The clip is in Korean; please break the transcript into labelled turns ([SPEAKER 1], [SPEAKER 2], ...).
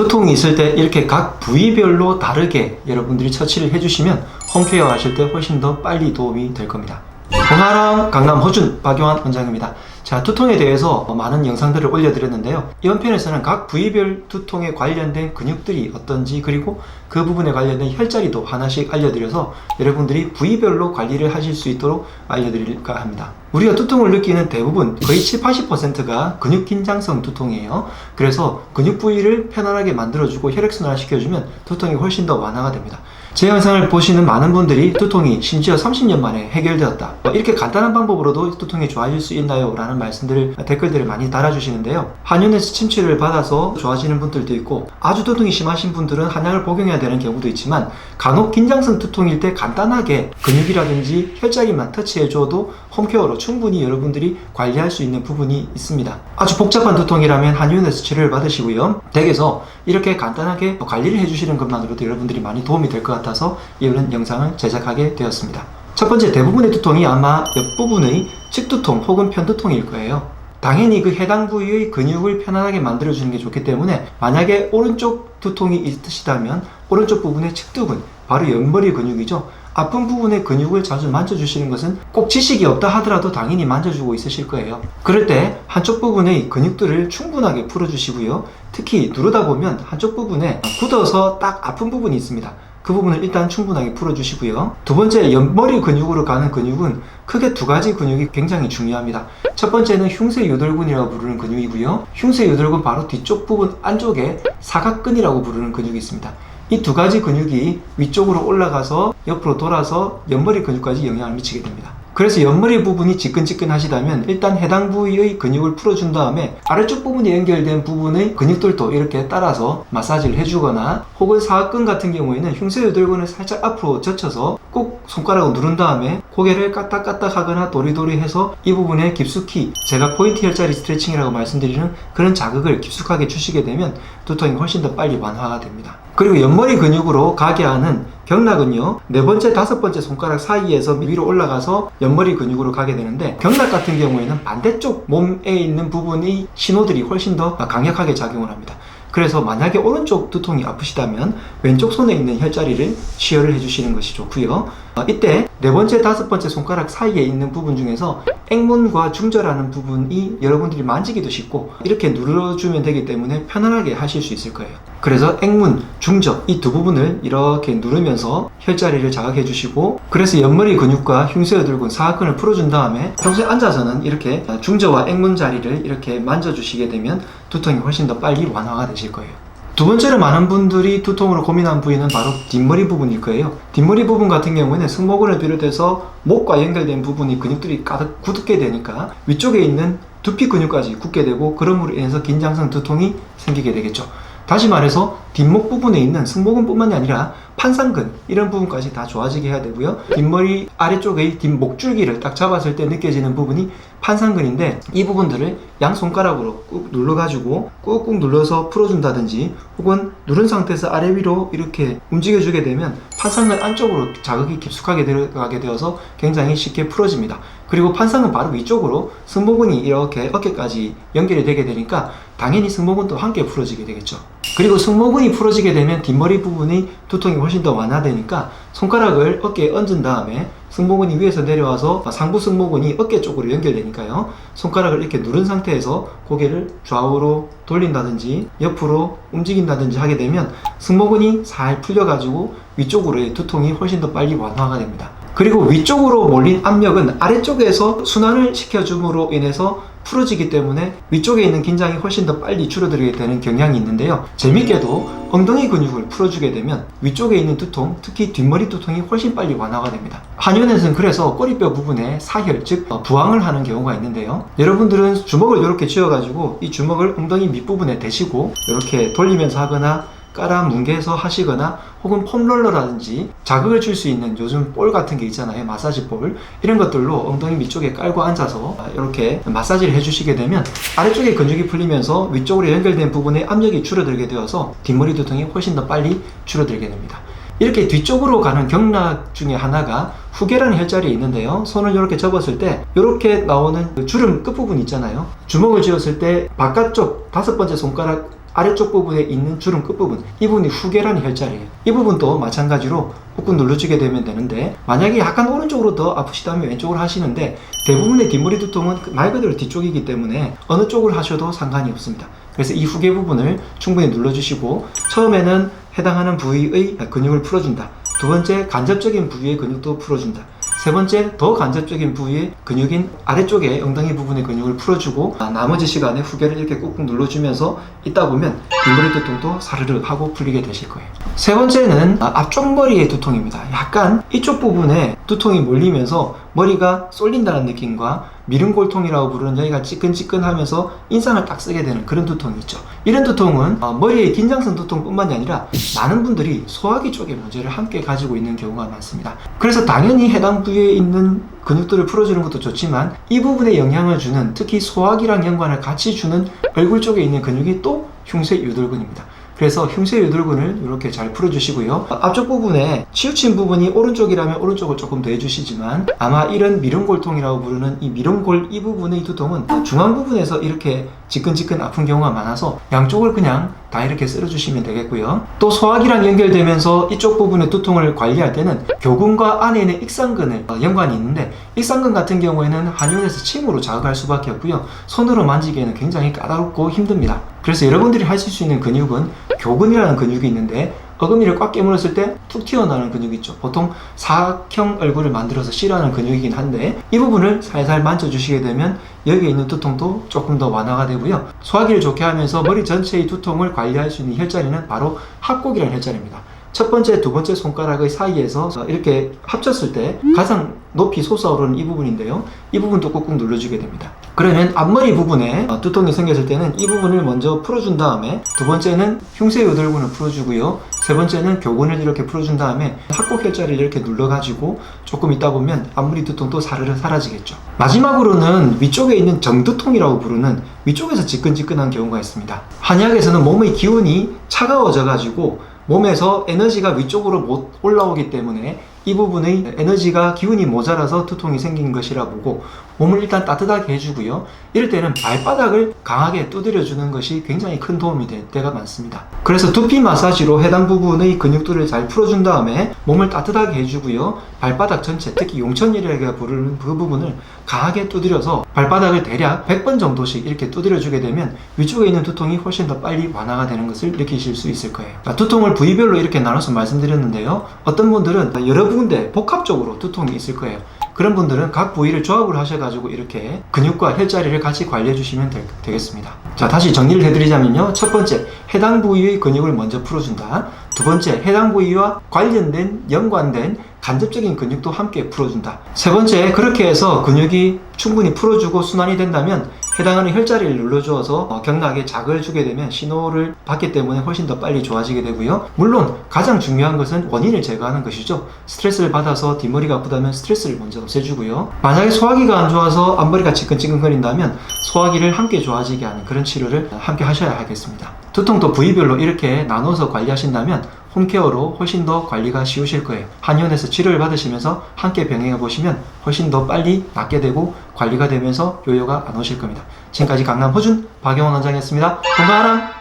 [SPEAKER 1] 두통이 있을 때 이렇게 각 부위별로 다르게 여러분들이 처치를 해주시면 홈케어 하실 때 훨씬 더 빨리 도움이 될 겁니다. 봉하랑 강남 허준 박용환 원장입니다. 자, 두통에 대해서 많은 영상들을 올려드렸는데요. 이번 편에서는 각 부위별 두통에 관련된 근육들이 어떤지 그리고 그 부분에 관련된 혈자리도 하나씩 알려드려서 여러분들이 부위별로 관리를 하실 수 있도록 알려드릴까 합니다. 우리가 두통을 느끼는 대부분 거의 7, 80%가 근육 긴장성 두통이에요. 그래서 근육 부위를 편안하게 만들어주고 혈액순환을 시켜주면 두통이 훨씬 더 완화가 됩니다. 제 영상을 보시는 많은 분들이 두통이 심지어 30년 만에 해결되었다. 이렇게 간단한 방법으로도 두통이 좋아질 수 있나요? 라는 말씀들을 댓글들을 많이 달아주시는데요. 한의원에서 침치를 받아서 좋아지는 분들도 있고 아주 두통이 심하신 분들은 한약을 복용해야 되는 경우도 있지만 간혹 긴장성 두통일 때 간단하게 근육이라든지 혈자리만 터치해줘도 홈케어로 충분히 여러분들이 관리할 수 있는 부분이 있습니다. 아주 복잡한 두통이라면 한의원에서 치료를 받으시고요. 댁에서 이렇게 간단하게 관리를 해주시는 것만으로도 여러분들이 많이 도움이 될 것 같아 서 이런 영상을 제작하게 되었습니다. 첫 번째 대부분의 두통이 아마 옆부분의 측두통 혹은 편두통일 거예요. 당연히 그 해당 부위의 근육을 편안하게 만들어주는 게 좋기 때문에 만약에 오른쪽 두통이 있으시다면 오른쪽 부분의 측두근, 바로 옆머리 근육이죠. 아픈 부분의 근육을 자주 만져주시는 것은 꼭 지식이 없다 하더라도 당연히 만져주고 있으실 거예요. 그럴 때 한쪽 부분의 근육들을 충분하게 풀어주시고요. 특히 누르다 보면 한쪽 부분에 굳어서 딱 아픈 부분이 있습니다. 그 부분을 일단 충분하게 풀어주시고요. 두 번째, 옆머리 근육으로 가는 근육은 크게 두 가지 근육이 굉장히 중요합니다. 첫 번째는 흉쇄 유돌근이라고 부르는 근육이고요. 흉쇄 유돌근 바로 뒤쪽 부분 안쪽에 사각근이라고 부르는 근육이 있습니다. 이 두 가지 근육이 위쪽으로 올라가서 옆으로 돌아서 옆머리 근육까지 영향을 미치게 됩니다. 그래서 옆머리 부분이 지끈지끈하시다면 일단 해당 부위의 근육을 풀어준 다음에 아래쪽 부분에 연결된 부분의 근육들도 이렇게 따라서 마사지를 해주거나 혹은 사각근 같은 경우에는 흉쇄유돌근을 살짝 앞으로 젖혀서 꼭 손가락을 누른 다음에 고개를 까딱까딱 하거나 도리도리 해서 이 부분에 깊숙이 제가 포인트 혈자리 스트레칭이라고 말씀드리는 그런 자극을 깊숙하게 주시게 되면 두통이 훨씬 더 빨리 완화가 됩니다. 그리고 옆머리 근육으로 가게 하는 경락은요 네 번째 다섯 번째 손가락 사이에서 위로 올라가서 옆머리 근육으로 가게 되는데 경락 같은 경우에는 반대쪽 몸에 있는 부분의 신호들이 훨씬 더 강력하게 작용을 합니다. 그래서 만약에 오른쪽 두통이 아프시다면 왼쪽 손에 있는 혈자리를 치열을 해주시는 것이 좋고요. 어, 이때 네 번째, 다섯 번째 손가락 사이에 있는 부분 중에서 액문과 중절하는 부분이 여러분들이 만지기도 쉽고 이렇게 눌러주면 되기 때문에 편안하게 하실 수 있을 거예요. 그래서 액문, 중저 이두 부분을 이렇게 누르면서 혈자리를 자극해 주시고 그래서 옆머리 근육과 흉쇄여돌근 사각근을 풀어준 다음에 평소에 앉아서는 이렇게 중저와 액문 자리를 이렇게 만져주시게 되면 두통이 훨씬 더 빨리 완화가 되실 거예요. 두 번째로 많은 분들이 두통으로 고민한 부위는 바로 뒷머리 부분일 거예요. 뒷머리 부분 같은 경우에는 승모근을 비롯해서 목과 연결된 부분이 근육들이 가득 굳게 되니까 위쪽에 있는 두피 근육까지 굳게 되고 그럼으로 인해서 긴장성 두통이 생기게 되겠죠. 다시 말해서 뒷목 부분에 있는 승모근뿐만이 아니라 판상근 이런 부분까지 다 좋아지게 해야 되고요. 뒷머리 아래쪽의 뒷목줄기를 딱 잡았을 때 느껴지는 부분이 판상근인데 이 부분들을 양 손가락으로 꾹 눌러가지고 꾹꾹 눌러서 풀어준다든지 혹은 누른 상태에서 아래 위로 이렇게 움직여주게 되면 판상근 안쪽으로 자극이 깊숙하게 들어가게 되어서 굉장히 쉽게 풀어집니다. 그리고 판상은 바로 위쪽으로 승모근이 이렇게 어깨까지 연결이 되게 되니까 당연히 승모근도 함께 풀어지게 되겠죠. 그리고 승모근이 풀어지게 되면 뒷머리 부분이 두통이 훨씬 더 완화되니까 손가락을 어깨에 얹은 다음에 승모근이 위에서 내려와서 상부 승모근이 어깨 쪽으로 연결되니까요. 손가락을 이렇게 누른 상태에서 고개를 좌우로 돌린다든지 옆으로 움직인다든지 하게 되면 승모근이 살 풀려가지고 위쪽으로의 두통이 훨씬 더 빨리 완화가 됩니다. 그리고 위쪽으로 몰린 압력은 아래쪽에서 순환을 시켜줌으로 인해서 풀어지기 때문에 위쪽에 있는 긴장이 훨씬 더 빨리 줄어들게 되는 경향이 있는데요. 재밌게도 엉덩이 근육을 풀어주게 되면 위쪽에 있는 두통, 특히 뒷머리 두통이 훨씬 빨리 완화가 됩니다. 한의원에서는 그래서 꼬리뼈 부분에 사혈, 즉 어, 부항을 하는 경우가 있는데요. 여러분들은 주먹을 이렇게 쥐어가지고 이 주먹을 엉덩이 밑부분에 대시고 이렇게 돌리면서 하거나 깔아 뭉개서 하시거나 혹은 폼롤러라든지 자극을 줄 수 있는 요즘 볼 같은 게 있잖아요 마사지 볼 이런 것들로 엉덩이 밑쪽에 깔고 앉아서 이렇게 마사지를 해주시게 되면 아래쪽에 근육이 풀리면서 위쪽으로 연결된 부분에 압력이 줄어들게 되어서 뒷머리 두통이 훨씬 더 빨리 줄어들게 됩니다 이렇게 뒤쪽으로 가는 경락 중에 하나가 후계라는 혈자리에 있는데요. 손을 이렇게 접었을 때 이렇게 나오는 그 주름 끝부분 있잖아요. 주먹을 쥐었을 때 바깥쪽 다섯 번째 손가락 아래쪽 부분에 있는 주름 끝부분 이 부분이 후계라는 혈자리예요. 이 부분도 마찬가지로 꾹꾹 눌러주게 되면 되는데 만약에 약간 오른쪽으로 더 아프시다면 왼쪽으로 하시는데 대부분의 뒷머리 두통은 말 그대로 뒤쪽이기 때문에 어느 쪽을 하셔도 상관이 없습니다. 그래서 이 후계 부분을 충분히 눌러주시고 처음에는 해당하는 부위의 근육을 풀어준다. 두 번째 간접적인 부위의 근육도 풀어준다 세 번째 더 간접적인 부위의 근육인 아래쪽에 엉덩이 부분의 근육을 풀어주고 아, 나머지 시간에 후계를 이렇게 꾹꾹 눌러주면서 있다 보면 뒷머리 두통도 사르르 하고 풀리게 되실 거예요. 세 번째는 아, 앞쪽 머리의 두통입니다. 약간 이쪽 부분에 두통이 몰리면서 머리가 쏠린다는 느낌과 미름골통이라고 부르는 여기가 찌끈찌끈하면서 인상을 딱 쓰게 되는 그런 두통이 있죠. 이런 두통은 어, 머리의 긴장성 두통뿐만이 아니라 많은 분들이 소화기 쪽에 문제를 함께 가지고 있는 경우가 많습니다. 그래서 당연히 해당 부위에 있는 근육들을 풀어주는 것도 좋지만 이 부분에 영향을 주는 특히 소화기랑 연관을 같이 주는 얼굴 쪽에 있는 근육이 또 흉쇄 유돌근입니다 그래서 흉쇄 유돌근을 이렇게 잘 풀어주시고요. 앞쪽 부분에 치우친 부분이 오른쪽이라면 오른쪽을 조금 더 해주시지만 아마 이런 미름골통이라고 부르는 이 미름골 이 부분의 두통은 중앙 부분에서 이렇게 지끈지끈 아픈 경우가 많아서 양쪽을 그냥 다 이렇게 쓸어주시면 되겠고요. 또 소화기랑 연결되면서 이쪽 부분의 두통을 관리할 때는 교근과 안에 있는 익상근을 어, 연관이 있는데 익상근 같은 경우에는 한의원에서 침으로 자극할 수밖에 없고요. 손으로 만지기에는 굉장히 까다롭고 힘듭니다. 그래서 여러분들이 하실 수 있는 근육은 교근이라는 근육이 있는데 어금니를 꽉 깨물었을 때 툭 튀어나오는 근육이 있죠. 보통 사각형 얼굴을 만들어서 싫어하는 근육이긴 한데 이 부분을 살살 만져주시게 되면 여기에 있는 두통도 조금 더 완화가 되고요. 소화기를 좋게 하면서 머리 전체의 두통을 관리할 수 있는 혈자리는 바로 합곡이라는 혈자리입니다. 첫 번째, 두 번째 손가락의 사이에서 이렇게 합쳤을 때 가장 높이 솟아오르는 이 부분인데요. 이 부분도 꾹꾹 눌러주게 됩니다. 그러면 앞머리 부분에 어, 두통이 생겼을 때는 이 부분을 먼저 풀어준 다음에 두 번째는 흉쇄 요돌근을 풀어주고요. 세 번째는 교근을 이렇게 풀어준 다음에 합곡 혈자리를 이렇게 눌러가지고 조금 있다 보면 앞머리 두통도 사르르 사라지겠죠. 마지막으로는 위쪽에 있는 정두통이라고 부르는 위쪽에서 지끈지끈한 경우가 있습니다. 한의학에서는 몸의 기운이 차가워져가지고 몸에서 에너지가 위쪽으로 못 올라오기 때문에 이 부분의 에너지가 기운이 모자라서 두통이 생긴 것이라 보고 몸을 일단 따뜻하게 해주고요. 이럴 때는 발바닥을 강하게 두드려 주는 것이 굉장히 큰 도움이 될 때가 많습니다. 그래서 두피 마사지로 해당 부분의 근육들을 잘 풀어준 다음에 몸을 따뜻하게 해주고요. 발바닥 전체, 특히 용천이라고 부르는 그 부분을 강하게 두드려서 발바닥을 대략 100번 정도씩 이렇게 두드려 주게 되면 위쪽에 있는 두통이 훨씬 더 빨리 완화가 되는 것을 느끼실 수 있을 거예요. 자, 두통을 부위별로 이렇게 나눠서 말씀드렸는데요. 어떤 분들은 여러 군데 복합적으로 두통이 있을 거예요. 그런 분들은 각 부위를 조합을 하셔가지고 이렇게 근육과 혈자리를 같이 관리해 주시면 되, 되겠습니다. 자, 다시 정리를 해드리자면요. 첫 번째, 해당 부위의 근육을 먼저 풀어준다. 두 번째, 해당 부위와 관련된, 연관된 간접적인 근육도 함께 풀어준다. 세 번째, 그렇게 해서 근육이 충분히 풀어주고 순환이 된다면 해당하는 혈자리를 눌러주어서 어, 경락에 자극을 주게 되면 신호를 받기 때문에 훨씬 더 빨리 좋아지게 되고요. 물론 가장 중요한 것은 원인을 제거하는 것이죠. 스트레스를 받아서 뒷머리가 아프다면 스트레스를 먼저 없애주고요. 만약에 소화기가 안 좋아서 앞머리가 지끈지끈거린다면 소화기를 함께 좋아지게 하는 그런 치료를 함께 하셔야 하겠습니다. 두통도 부위별로 이렇게 나눠서 관리하신다면 홈케어로 훨씬 더 관리가 쉬우실 거예요. 한의원에서 치료를 받으시면서 함께 병행해 보시면 훨씬 더 빨리 낫게 되고 관리가 되면서 요요가 안 오실 겁니다. 지금까지 강남 허준 박영원 원장이었습니다. 건강하라!